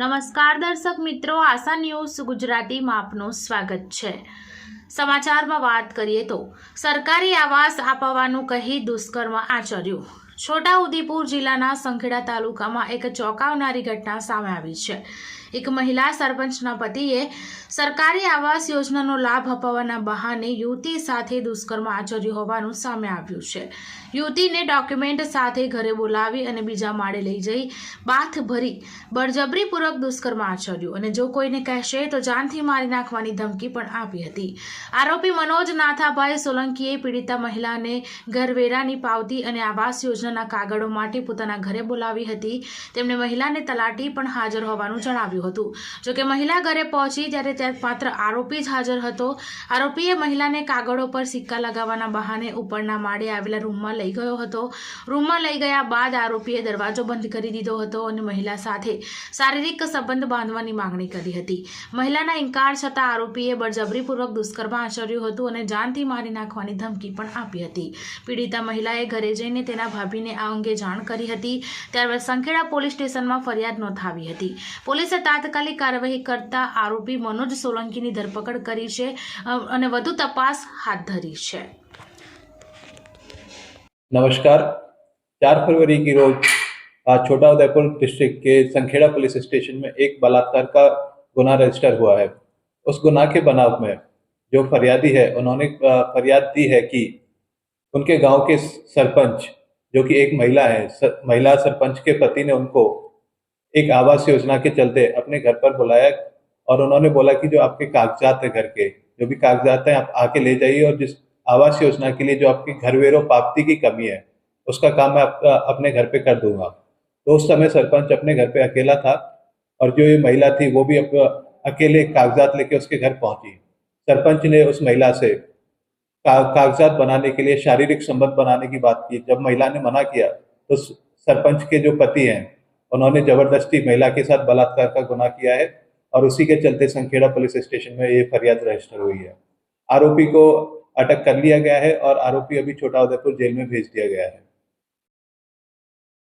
નમસ્કાર દર્શક મિત્રો આશા ન્યૂઝ ગુજરાતી માપનું સ્વાગત છે સમાચારમાં વાત કરીએ તો સરકારી આવાસ આપવાનું કહી દુષ્કર્મ આચર્યું છોટાઉદેપુર જિલ્લાના સંખેડા તાલુકામાં એક ચોંકાવનારી ઘટના સામે આવી છે એક મહિલા સરપંચના પતિએ સરકારી આવાસ યોજનાનો લાભ અપાવવાના બહાને યુવતી સાથે દુષ્કર્મ આચર્યું હોવાનું સામે આવ્યું છે યુવતીને ડોક્યુમેન્ટ સાથે ઘરે બોલાવી અને બીજા માળે લઈ જઈ બાથ ભરી બળજબરીપૂર્વક દુષ્કર્મ આચર્યું અને જો કોઈને કહેશે તો જાનથી મારી નાખવાની ધમકી પણ આપી હતી આરોપી મનોજ નાથાભાઈ સોલંકીએ પીડિતા મહિલાને ઘરવેરાની પાવતી અને આવાસ યોજના યોજનાના કાગળો માટે પોતાના ઘરે બોલાવી હતી તેમણે મહિલાને તલાટી પણ હાજર હોવાનું જણાવ્યું હતું જોકે મહિલા ઘરે પહોંચી ત્યારે ત્યાં માત્ર આરોપી જ હાજર હતો આરોપીએ મહિલાને કાગળો પર સિક્કા લગાવવાના બહાને ઉપરના માળે આવેલા રૂમમાં લઈ ગયો હતો રૂમમાં લઈ ગયા બાદ આરોપીએ દરવાજો બંધ કરી દીધો હતો અને મહિલા સાથે શારીરિક સંબંધ બાંધવાની માગણી કરી હતી મહિલાના ઇન્કાર છતાં આરોપીએ બળજબરીપૂર્વક દુષ્કર્મ આચર્યું હતું અને જાનથી મારી નાખવાની ધમકી પણ આપી હતી પીડિતા મહિલાએ ઘરે જઈને તેના ભાભી વિને અંગે જાણ કરી હતી ત્યાર વર્ષ સંખેડા પોલીસ સ્ટેશનમાં ફરિયાદ નોંધાવી હતી પોલીસે તાત્કાલિક કાર્યવાહી કરતા આરોપી મનોજ સોલંકીની ધરપકડ કરી છે અને વધુ તપાસ હાથ ધરી છે નમસ્કાર 4 ફેબ્રુઆરીની રોજ આ છોટાઉદેપુર ડિસ્ટ્રિક્ટ કે સંખેડા પોલીસ સ્ટેશનમાં એક બલાતર કા ગુના રજીસ્ટર ہوا છે ਉਸ ગુના કે બનાવમાં જે ફરિયાદી છે તેમણે ફરિયાદ દી છે કે તેમના ગામ કે સરપંચ जो कि एक महिला है सर, महिला सरपंच के पति ने उनको एक आवास योजना के चलते अपने घर पर बुलाया और उन्होंने बोला कि जो आपके कागजात है घर के जो भी कागजात हैं आप आके ले जाइए और जिस आवास योजना के लिए जो आपकी घरवेरो प्राप्ति की कमी है उसका काम मैं आपका अपने घर पे कर दूंगा तो उस समय सरपंच अपने घर पे अकेला था और जो ये महिला थी वो भी अकेले कागजात लेके उसके घर पहुंची सरपंच ने उस महिला से कागजात बनाने के लिए शारीरिक संबंध बनाने की बात की जब महिला ने मना किया तो सरपंच के जो पति हैं उन्होंने जबरदस्ती महिला के साथ बलात्कार का गुना किया है और उसी के चलते संखेड़ा पुलिस स्टेशन में ये फरियाद रजिस्टर हुई है आरोपी को अटक कर लिया गया है और आरोपी अभी छोटा उदयपुर जेल में भेज दिया गया है